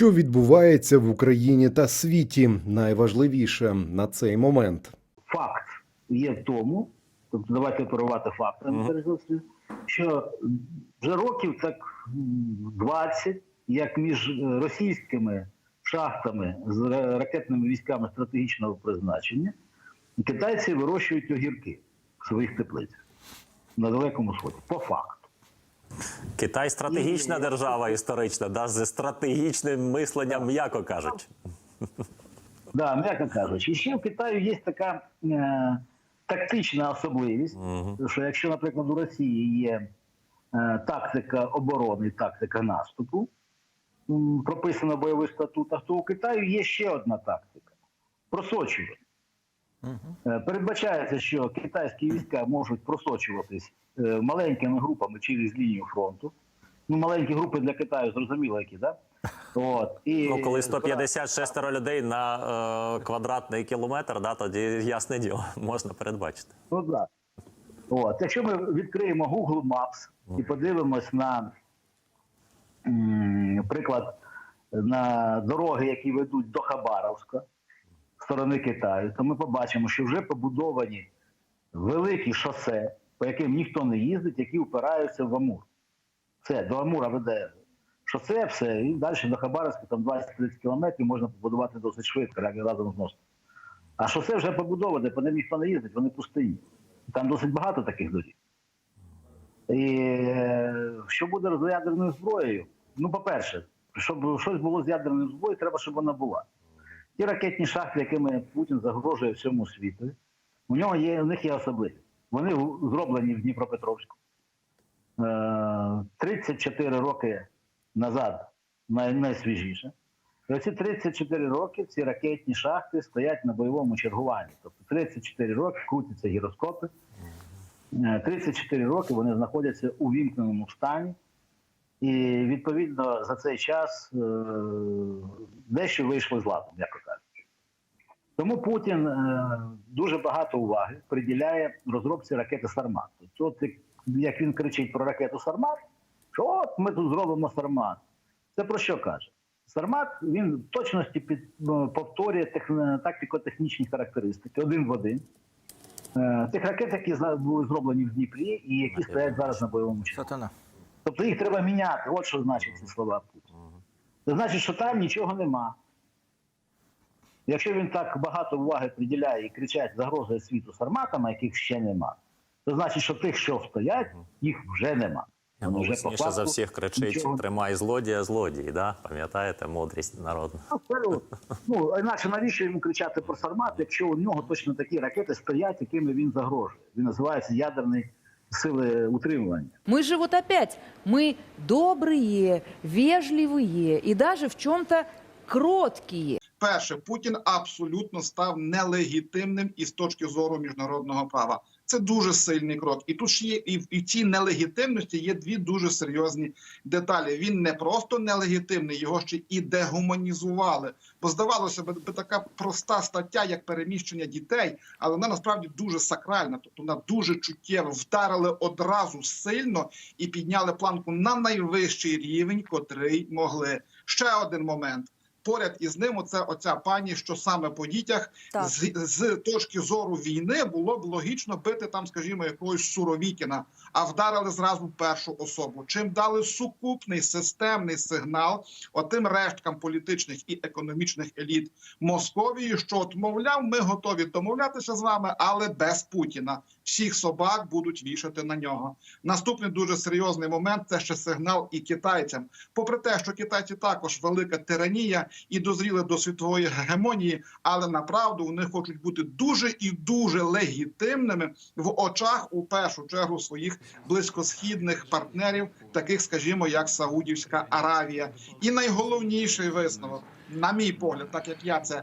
Що відбувається в Україні та світі, найважливіше на цей момент. факт є в тому, тобто давайте оперувати фактами, за все, що вже років так м, 20, як між е, російськими шахтами з ракетними військами стратегічного призначення, китайці вирощують огірки в своїх теплицях на Далекому Сході. По факту. Китай стратегічна Ні, держава історична, да, зі стратегічним мисленням, м'яко кажуть. Да, м'яко кажучи. І ще в Китаю є така е, тактична особливість, Мгм. що якщо, наприклад, у Росії є е, тактика оборони, тактика наступу, прописана в бойових статутах, то у Китаю є ще одна тактика просочування. Е, Передбачається, що китайські війська можуть просочуватись е, маленькими групами через лінію фронту. Ну, маленькі групи для Китаю зрозуміло, які, да? От. І Ну, коли 156 людей на е, квадратний кілометр, да, тоді ясне діло, можна передбачити. Ну так. От. Якщо ми відкриємо Google Maps і подивимось на м, приклад на дороги, які ведуть до Хабаровська сторони Китаю, то ми побачимо, що вже побудовані великі шосе, по яким ніхто не їздить, які впираються в Амур. Все, до Амура веде шосе, все, і далі до Хабаровська там 20-30 кілометрів можна побудувати досить швидко, як разом з мостом. А шосе вже побудоване, по ним ніхто не їздить, вони пустині. Там досить багато таких доріг. І е, що буде з ядерною зброєю? Ну, по-перше, щоб щось було з ядерною зброєю, треба, щоб вона була. Ті ракетні шахти, якими Путін загрожує всьому світу, у нього є, у них є особливість. Вони зроблені в Дніпропетровську. Е, 34 роки назад, найсвіжіше. І оці 34 роки ці ракетні шахти стоять на бойовому чергуванні. Тобто 34 роки крутяться гіроскопи. Е, 34 роки вони знаходяться у вімкненому стані. І відповідно за цей час е, дещо вийшло з ладу, м'яко кажучи. Тому Путін е, дуже багато уваги приділяє розробці ракети Сармат. Тобто, от як- він кричить про ракету Сармат, що от ми тут зробимо Сармат. Це про що каже? Сармат він в точності під, ну, повторює техн- тактико-технічні характеристики один в один. Е, Тих ракет, які були зроблені в Дніпрі і які стоять зараз на бойовому. Сатана. Тобто їх треба міняти. От що значить ці слова Путіна. Це значить, що там нічого нема. Якщо він так багато уваги приділяє і кричать загрозує світу сарматами, яких ще нема, то значить, що тих, що стоять, їх вже нема. Вони вже по Голосніше за факту всіх кричить: нічого- тримай злодія, злодій. Да? Пам'ятаєте, мудрість народна. Абсолютно. Ну, інакше навіщо йому кричати про Сармат, якщо у нього точно такі ракети стоять, якими він загрожує. Він називається ядерні сили утримування. Мы же вот опять, мы добрые, вежливые и даже в чем-то кроткие. Перше, Путін абсолютно став нелегітимним із точки зору міжнародного права. Це дуже сильний крок. І тут ж є і в цій нелегітимності є дві дуже серйозні деталі. Він не просто нелегітимний, його ще і дегуманізували. Бо здавалося б, така проста стаття, як переміщення дітей, але вона насправді дуже сакральна, тобто вона дуже чуттєва. Вдарили одразу сильно і підняли планку на найвищий рівень, котрий могли. Ще один момент. Поряд із ним оце оця пані, що саме по дітях Так. з, з точки зору війни було б логічно бити там, скажімо, якогось Суровікіна, а вдарили зразу першу особу. Чим дали сукупний системний сигнал отим решткам політичних і економічних еліт Московії, що от, мовляв, ми готові домовлятися з вами, але без Путіна. Всіх собак будуть вішати на нього. Наступний дуже серйозний момент це ще сигнал і китайцям. Попри те, що китайці також велика тиранія і дозріли до світової гегемонії, але направду вони хочуть бути дуже і дуже легітимними в очах у першу чергу своїх близькосхідних партнерів, таких, скажімо, як Саудівська Аравія. І найголовніший висновок, на мій погляд, так як я це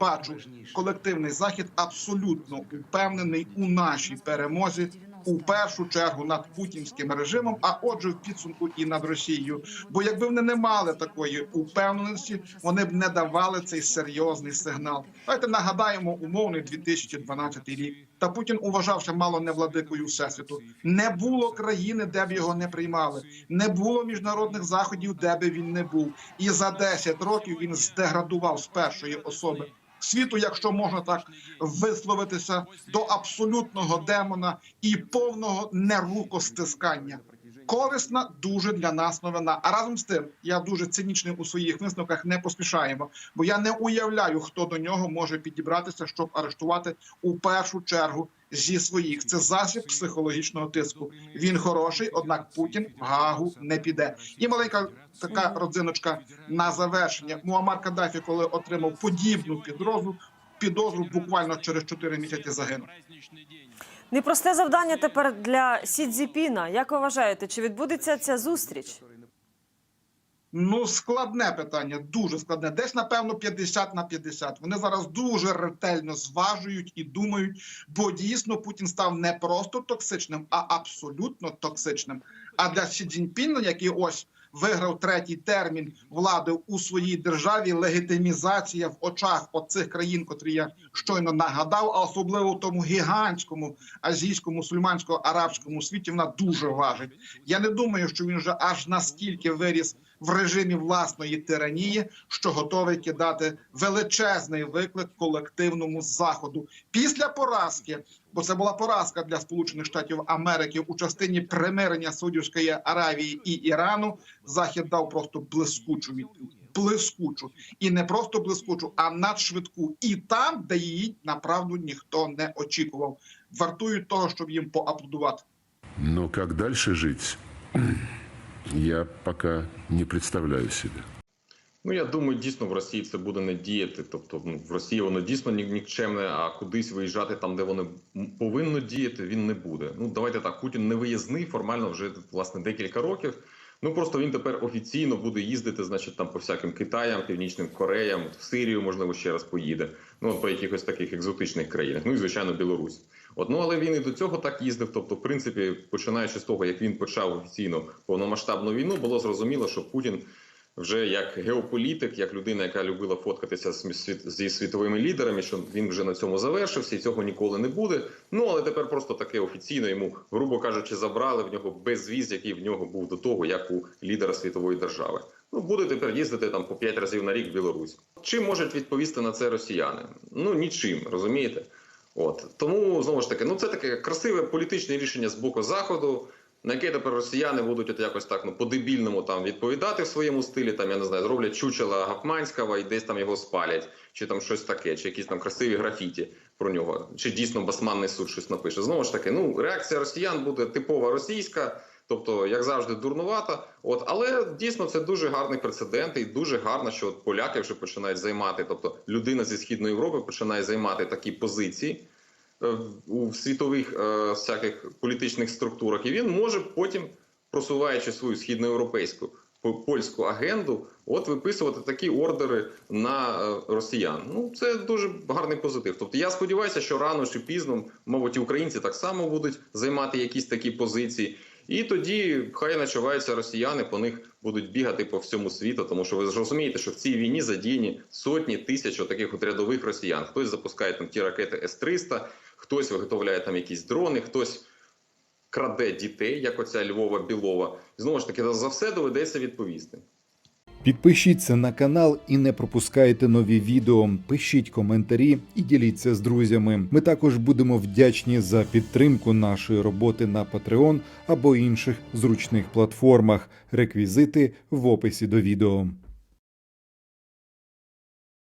бачу, колективний захід абсолютно упевнений у нашій перемозі. У першу чергу над путінським режимом, а отже, в підсумку і над Росією. Бо якби вони не мали такої упевненості, вони б не давали цей серйозний сигнал. Давайте нагадаємо умовний 2012 рік. Та Путін уважався мало не владикою всесвіту. Не було країни, де б його не приймали. Не було міжнародних заходів, де би він не був. І за 10 років він здеградував з першої особи світу, якщо можна так висловитися, до абсолютного демона і повного нерукостискання. Корисна дуже для нас новина. А разом з тим, я дуже цинічний у своїх висновках не поспішаємо, бо я не уявляю, хто до нього може підібратися, щоб арештувати у першу чергу зі своїх. Це засіб психологічного тиску. Він хороший, однак Путін в Гаагу не піде. І маленька така родзиночка на завершення. Муаммар Каддафі, коли отримав подібну підрозу, підозру буквально через 4 місяці загинув. Непросте завдання тепер для Сі Цзіпіна. Як ви вважаєте, чи відбудеться ця зустріч? Ну, складне питання, дуже складне. Десь, напевно, 50 на 50. Вони зараз дуже ретельно зважують і думають, бо дійсно Путін став не просто токсичним, а абсолютно токсичним. А для Сі Цзіньпіна, який ось виграв третій термін влади у своїй державі, легітимізація в очах оцих країн, котрі я щойно нагадав, а особливо в тому гігантському азійському, мусульмансько-арабському світі, вона дуже важить. Я не думаю, що він вже аж настільки виріс в режимі власної тиранії, що готовий кидати величезний виклик колективному заходу після поразки. Бо це була поразка для Сполучених Штатів Америки у частині примирення Саудівської Аравії і Ірану. Захід дав просто блискучу відповідь. Блискучу і не просто блискучу, а надшвидку. І там, де її направду ніхто не очікував, вартують того, щоб їм поаплодувати. Но как дальше жить, я пока не представляю себе. Ну я думаю, дійсно в Росії це буде не діяти. Тобто, ну в Росії воно дійсно ні- нікчемне, а кудись виїжджати там, де воно повинно діяти, він не буде. Ну давайте так. Путін не виїзний формально вже власне декілька років. Ну просто він тепер офіційно буде їздити, значить, там по всяким Китаям, Північним Кореям, в Сирію, можливо, ще раз поїде. Ну по якихось таких екзотичних країнах. Ну і звичайно, Білорусь. От ну але він і до цього так їздив. Тобто, в принципі, починаючи з того, як він почав офіційно повномасштабну війну, було зрозуміло, що Путін вже як геополітик, як людина, яка любила фоткатися зі світовими лідерами, що він вже на цьому завершився, і цього ніколи не буде. Ну але тепер просто таке офіційно йому, грубо кажучи, забрали в нього безвіз, який в нього був до того, як у лідера світової держави. Ну буде тепер їздити там по 5 разів на рік в Білорусь. Чим можуть відповісти на це росіяни? Ну нічим, розумієте? От тому знову ж таки, ну це таке красиве політичне рішення з боку заходу. На яке тепер росіяни будуть от якось так ну по-дебільному там відповідати в своєму стилі, там я не знаю, зроблять чучела Гапманського і десь там його спалять, чи там щось таке, чи якісь там красиві графіті про нього, чи дійсно басманний суд щось напише. Знову ж таки, ну реакція росіян буде типова російська, тобто, як завжди, дурнувата. От, але дійсно це дуже гарний прецедент, і дуже гарно, що от поляки вже починають займати, тобто людина зі східної Європи починає займати такі позиції у світових е, всяких політичних структурах, і він може потім, просуваючи свою східноєвропейську по- польську агенду, от виписувати такі ордери на е, росіян. Ну це дуже гарний позитив. Тобто я сподіваюся, що рано чи пізно, мабуть, і українці так само будуть займати якісь такі позиції. І тоді хай начуваються росіяни, по них будуть бігати по всьому світу, тому що ви ж розумієте, що в цій війні задіяні сотні тисяч таких от рядових росіян. Хтось запускає там ті ракети С-300, хтось виготовляє там якісь дрони, хтось краде дітей, як оця Львова Білова. Знову ж таки, за все доведеться відповісти. Підпишіться на канал і не пропускайте нові відео. Пишіть коментарі і діліться з друзями. Ми також будемо вдячні за підтримку нашої роботи на Patreon або інших зручних платформах. Реквізити в описі до відео.